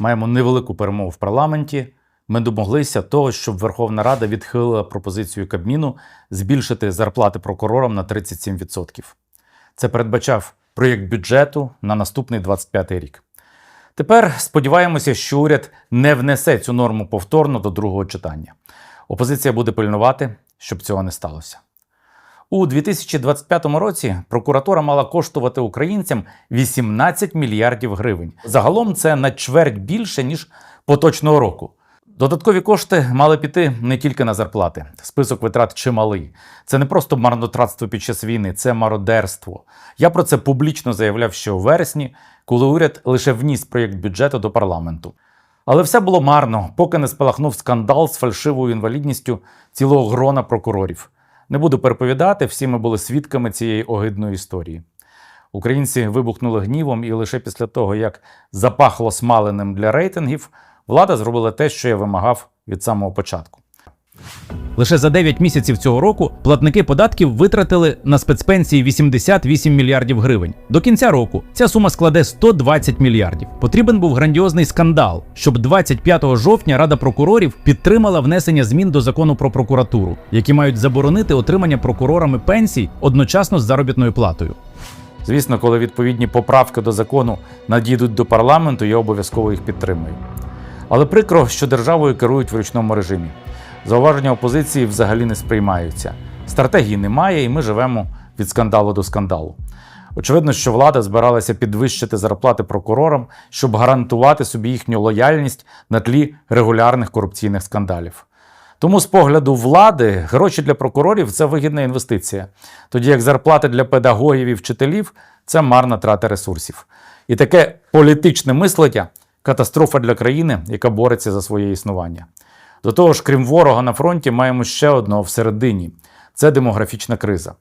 маємо невелику перемогу в парламенті. Ми домоглися того, щоб Верховна Рада відхилила пропозицію Кабміну збільшити зарплати прокурорам на 37%. Це передбачав проєкт бюджету на наступний 25 рік. Тепер сподіваємося, що уряд не внесе цю норму повторно до другого читання. Опозиція буде пильнувати, щоб цього не сталося. У 2025 році прокуратура мала коштувати українцям 18 мільярдів гривень. Загалом це на чверть більше ніж поточного року. Додаткові кошти мали піти не тільки на зарплати. Список витрат чималий. Це не просто марнотратство під час війни, це мародерство. Я про це публічно заявляв ще у вересні, коли уряд лише вніс проєкт бюджету до парламенту. Але все було марно, поки не спалахнув скандал з фальшивою інвалідністю цілого грона прокурорів. Не буду переповідати, всі ми були свідками цієї огидної історії. Українці вибухнули гнівом, і лише після того, як запахло смаленим для рейтингів, влада зробила те, що я вимагав від самого початку. Лише за 9 місяців цього року платники податків витратили на спецпенсії 88 мільярдів гривень. До кінця року ця сума складе 120 мільярдів. Потрібен був грандіозний скандал, щоб 25 жовтня Рада прокурорів підтримала внесення змін до закону про прокуратуру, які мають заборонити отримання прокурорами пенсій одночасно з заробітною платою. Звісно, коли відповідні поправки до закону надійдуть до парламенту, я обов'язково їх підтримую. Але прикро, що державою керують в ручному режимі. Зауваження опозиції взагалі не сприймаються. Стратегії немає, і ми живемо від скандалу до скандалу. Очевидно, що влада збиралася підвищити зарплати прокурорам, щоб гарантувати собі їхню лояльність на тлі регулярних корупційних скандалів. Тому з погляду влади гроші для прокурорів це вигідна інвестиція, тоді як зарплати для педагогів і вчителів це марна трата ресурсів. І таке політичне мислення катастрофа для країни, яка бореться за своє існування. До того ж, крім ворога на фронті, маємо ще одного всередині це демографічна криза.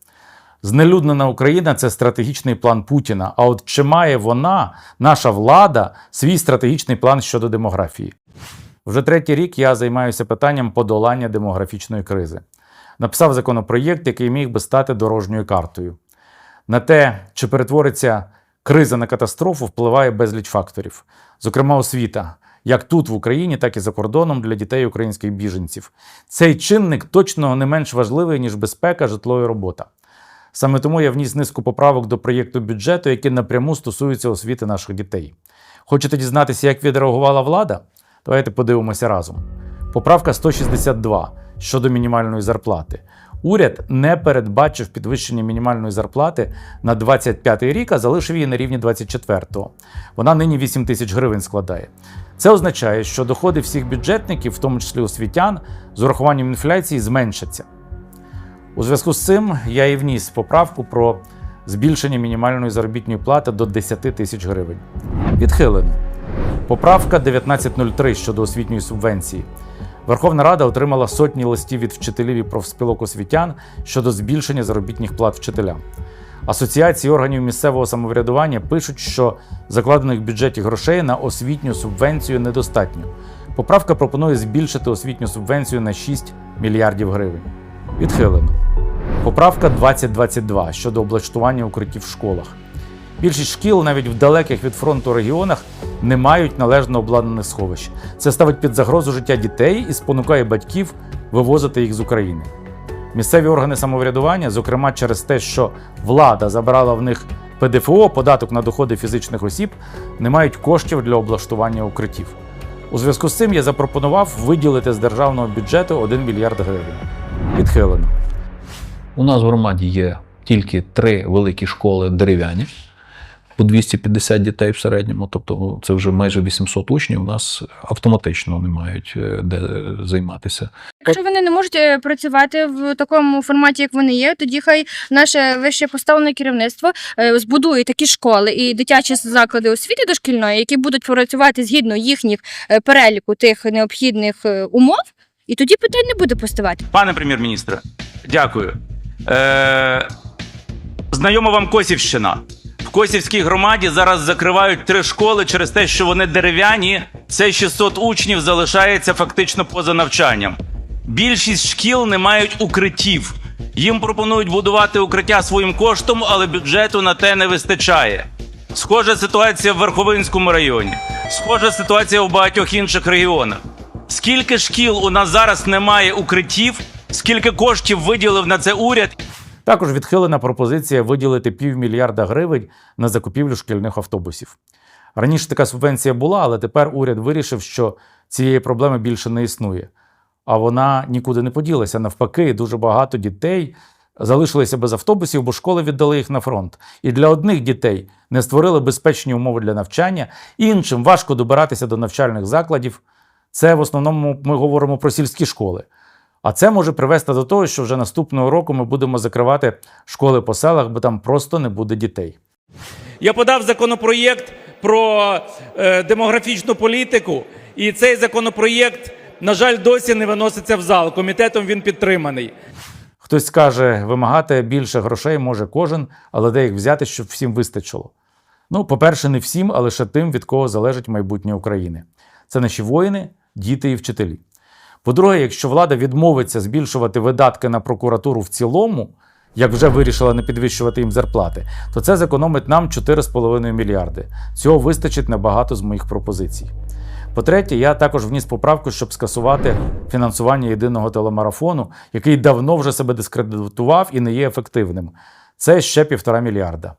Знелюднена Україна це стратегічний план Путіна. А от чи має вона, наша влада, свій стратегічний план щодо демографії? Вже третій рік я займаюся питанням подолання демографічної кризи. Написав законопроєкт, який міг би стати дорожньою картою. На те, чи перетвориться криза на катастрофу, впливає безліч факторів, зокрема освіта, як тут в Україні, так і за кордоном для дітей українських біженців. Цей чинник точно не менш важливий, ніж безпека, житло і робота. Саме тому я вніс низку поправок до проєкту бюджету, які напряму стосуються освіти наших дітей. Хочете дізнатися, як відреагувала влада? Давайте подивимося разом. Поправка 162 щодо мінімальної зарплати. Уряд не передбачив підвищення мінімальної зарплати на 25 рік, а залишив її на рівні 24-го. Вона нині 8 тисяч гривень складає. Це означає, що доходи всіх бюджетників, в тому числі освітян, з урахуванням інфляції зменшаться. У зв'язку з цим я і вніс поправку про збільшення мінімальної заробітної плати до 10 тисяч гривень. Відхилено. Поправка 1903 щодо освітньої субвенції. Верховна Рада отримала сотні листів від вчителів і профспілок освітян щодо збільшення заробітних плат вчителям. Асоціації органів місцевого самоврядування пишуть, що закладених в бюджеті грошей на освітню субвенцію недостатньо. Поправка пропонує збільшити освітню субвенцію на 6 мільярдів гривень. Відхилено. Поправка 2022 щодо облаштування укриттів в школах. Більшість шкіл, навіть в далеких від фронту регіонах, не мають належно обладнаних сховищ. Це ставить під загрозу життя дітей і спонукає батьків вивозити їх з України. Місцеві органи самоврядування, зокрема через те, що влада забрала в них ПДФО, податок на доходи фізичних осіб, не мають коштів для облаштування укриттів. У зв'язку з цим я запропонував виділити з державного бюджету 1 мільярд гривень. Відхилено. У нас в громаді є тільки три великі школи дерев'яні, по 250 дітей в середньому, тобто це вже майже 800 учнів. У нас автоматично не мають е, де займатися. Якщо вони не можуть е, працювати в такому форматі, як вони є, тоді хай наше вище поставлене керівництво е, збудує такі школи і дитячі заклади освіти дошкільної, які будуть працювати згідно їхніх переліку тих необхідних умов, і тоді питань не буде поставати. Пане прем'єр-міністре, дякую. Е, знайома вам Косівщина. В Косівській громаді зараз закривають три школи через те, що вони дерев'яні. Це 600 учнів залишається фактично поза навчанням. Більшість шкіл не мають укриттів. Їм пропонують будувати укриття своїм коштом, але бюджету на те не вистачає. Схожа ситуація в Верховинському районі. Схожа ситуація у багатьох інших регіонах. Скільки шкіл у нас зараз немає укриттів, скільки коштів виділив на це уряд, Також відхилена пропозиція виділити півмільярда гривень на закупівлю шкільних автобусів. Раніше така субвенція була, але тепер уряд вирішив, що цієї проблеми більше не існує. А вона нікуди не поділася. Навпаки, дуже багато дітей залишилися без автобусів, бо школи віддали їх на фронт. І для одних дітей не створили безпечні умови для навчання, іншим важко добиратися до навчальних закладів. Це в основному ми говоримо про сільські школи. А це може привести до того, що вже наступного року ми будемо закривати школи по селах, бо там просто не буде дітей. Я подав законопроєкт про е, демографічну політику, і цей законопроєкт, на жаль, досі не виноситься в зал. Комітетом він підтриманий. Хтось скаже, вимагати більше грошей може кожен, але де їх взяти, щоб всім вистачило. Ну, по-перше, не всім, а лише тим, від кого залежить майбутнє України. Це наші воїни, діти і вчителі. По-друге, якщо влада відмовиться збільшувати видатки на прокуратуру в цілому, як вже вирішила не підвищувати їм зарплати, то це зекономить нам 4,5 мільярди. Цього вистачить на багато з моїх пропозицій. По-третє, я також вніс поправку, щоб скасувати фінансування єдиного телемарафону, який давно вже себе дискредитував і не є ефективним. Це ще півтора мільярда.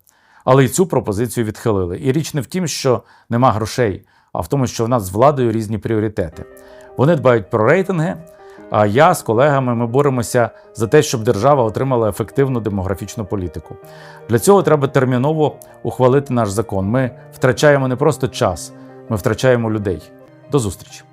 Але й цю пропозицію відхилили. І річ не в тім, що нема грошей, а в тому, що в нас з владою різні пріоритети. Вони дбають про рейтинги. А я з колегами ми боремося за те, щоб держава отримала ефективну демографічну політику. Для цього треба терміново ухвалити наш закон. Ми втрачаємо не просто час, ми втрачаємо людей. До зустрічі!